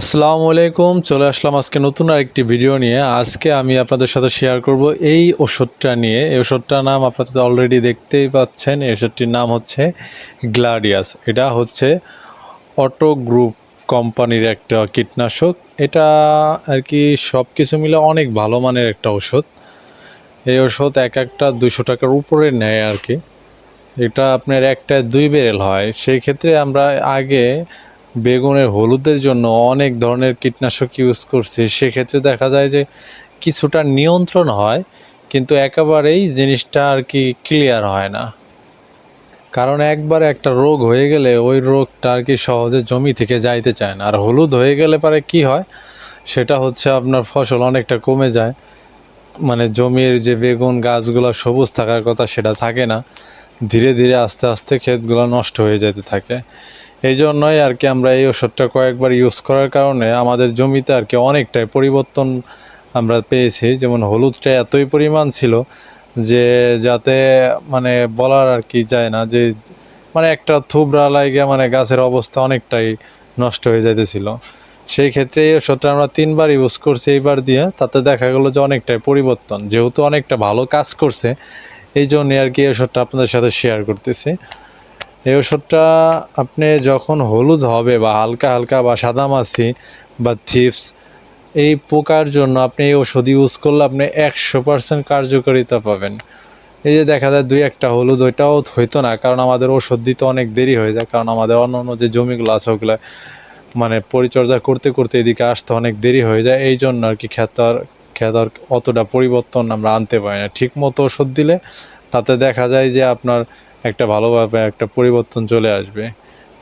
আসসালামু আলাইকুম, চলে আসলাম আজকে নতুন আরেকটি ভিডিও নিয়ে। আজকে আমি আপনাদের সাথে শেয়ার করব এই ওষুধটা নিয়ে। এই ওষুধটার নাম আপনাদের অলরেডি দেখতেই পাচ্ছেন। এই ওষুধটির নাম হচ্ছে গ্লাডিয়াস। এটা হচ্ছে অটো গ্রুপ কোম্পানির একটা কীটনাশক। এটা আর কি সব কিছু মিলে অনেক ভালো মানের একটা ওষুধ। এই ওষুধ এক একটা দুশো টাকার উপরে নেয় আর কি। এটা আপনার একটা দুই বেরেল হয়। সেই ক্ষেত্রে আমরা আগে বেগুনের হলুদের জন্য অনেক ধরনের কীটনাশক ইউজ করছি। সেক্ষেত্রে দেখা যায় যে কিছুটা নিয়ন্ত্রণ হয়, কিন্তু একেবারেই জিনিসটা আর কি ক্লিয়ার হয় না। কারণ একবার একটা রোগ হয়ে গেলে ওই রোগটা আর কি সহজে জমি থেকে যাইতে চায় না। আর হলুদ হয়ে গেলে পরে কি হয়? সেটা হচ্ছে আপনার ফসল অনেকটা কমে যায়। মানে জমির যে বেগুন গাছগুলো সবুজ থাকার কথা সেটা থাকে না। ধীরে ধীরে আস্তে আস্তে ক্ষেতগুলো নষ্ট হয়ে যেতে থাকে। এই জন্যই আর কি আমরা এই ওষুধটা কয়েকবার ইউজ করার কারণে আমাদের জমিতে আর কি অনেকটাই পরিবর্তন আমরা পেয়েছি। যেমন হলুদটা এতই পরিমাণ ছিল যে যাতে মানে বলার আর কি যায় না, যে মানে একটা থুবড়া লাগে মানে গাছের অবস্থা অনেকটাই নষ্ট হয়ে যাইতেছিল। সেই ক্ষেত্রে এই ওষুধটা আমরা তিনবার ইউজ করছি এইবার দিয়ে, তাতে দেখা গেলো যে অনেকটাই পরিবর্তন। যেহেতু অনেকটা ভালো কাজ করছে এই জন্য আর কি এই ওষুধটা আপনাদের সাথে শেয়ার করতেছি। এই ওষুধটা আপনি যখন হলুদ হবে বা হালকা হালকা বা সাদামাছি বা থিপস এই পোকার জন্য আপনি এই ওষুধ ইউজ করলে আপনি একশো পার্সেন্ট কার্যকারিতা পাবেন। এই যে দেখা যায় দুই একটা হলুদ, ওইটাও হইতো না, কারণ আমাদের ওষুধ দিতে অনেক দেরি হয়ে যায়, কারণ আমাদের অন্য অন্য যে জমিগুলো আছে ওগুলো মানে পরিচর্যা করতে করতে এদিকে আসতে অনেক দেরি হয়ে যায়, এই জন্য আর কি খেতার খেতার অতটা পরিবর্তন আমরা আনতে পারি না। ঠিক মতো ওষুধ দিলে তাতে দেখা যায় যে আপনার একটা ভালোভাবে একটা পরিবর্তন চলে আসবে।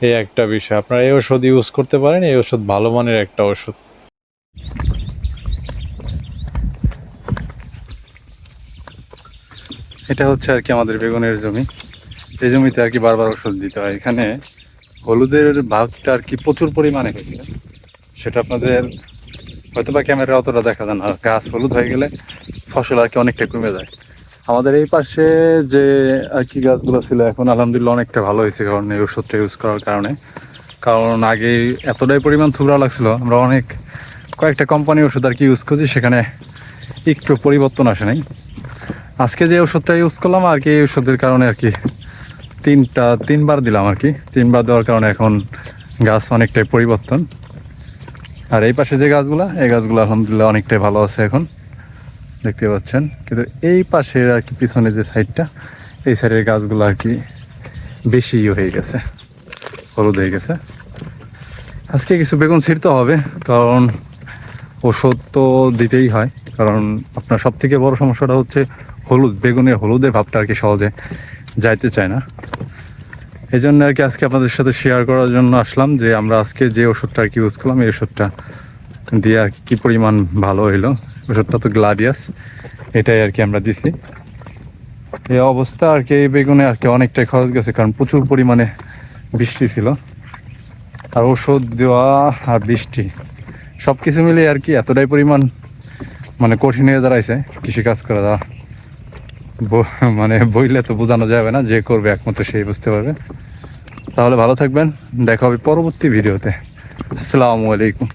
এই একটা বিষয়। আপনারা এই ওষুধ ইউজ করতে পারেন, এই ওষুধ ভালো মানের একটা ওষুধ এটা হচ্ছে আর কি আমাদের বেগুনের জমি। এই জমিতে আর কি বারবার ওষুধ দিতে হয়। এখানে হলুদের ভাগটা আর কি প্রচুর পরিমাণে হয়েছে। সেটা আপনাদের হয়তো বা ক্যামেরা অতটা দেখা যায় না। গাছ হলুদ হয়ে গেলে ফসল আর কি অনেকটা কমে যায়। আমাদের এই পাশে যে আর কি গাছগুলো ছিল এখন আলহামদুলিল্লাহ অনেকটা ভালো হয়েছে, কারণ এই ওষুধটা ইউজ করার কারণে। কারণ আগে এতটাই পরিমাণ থুবড়া লাগছিল, আমরা অনেক, কয়েকটা কোম্পানি ওষুধ আর কি ইউজ করছি, সেখানে একটু পরিবর্তন আসে নাই। আজকে যে ওষুধটা ইউজ করলাম, আর কি এই ওষুধের কারণে আর কি তিনটা, তিনবার দিলাম আর কি। তিনবার দেওয়ার কারণে এখন গাছ অনেকটাই পরিবর্তন। আর এই পাশে যে গাছগুলা, এই গাছগুলো আলহামদুলিল্লাহ অনেকটাই ভালো আছে এখন। দেখতে পাচ্ছেন। কিন্তু এই পাশের আর কি পিছনে যে সাইডটা, এই সাইডের গাছগুলো আর কি বেশি ইয়ে হয়ে গেছে, হলুদ হয়ে গেছে। আজকে কিছু বেগুন ছিঁড়তে হবে, কারণ ওষুধ তো দিতেই হয়। কারণ আপনার সব থেকে বড় সমস্যাটা হচ্ছে হলুদ, বেগুনের হলুদের ভাবটা আর কি সহজে যাইতে চায় না। এই জন্য আর কি আজকে আপনাদের সাথে শেয়ার করার জন্য আসলাম যে আমরা আজকে যে ওষুধটা আর কি ইউজ করলাম, এই ওষুধটা দিয়ে আর কি পরিমাণ ভালো হইল। ওষুধটা তো গ্লাডিয়াস, এটাই আর কি আমরা দিছি। এই অবস্থা আর কি, এই বেগুনে আর কি অনেকটাই খরচ গেছে, কারণ প্রচুর পরিমাণে বৃষ্টি ছিল। আর ওষুধ দেওয়া আর বৃষ্টি সব কিছু মিলে আর কি এতটাই পরিমাণ মানে কঠিন হয়ে দাঁড়াইছে কৃষিকাজ করা ব- মানে বইলে তো বোঝানো যাবে না, যে করবে একমাত্র সেই বুঝতে পারবে। তাহলে ভালো থাকবেন, দেখা হবে পরবর্তী ভিডিওতে। আসসালামু আলাইকুম।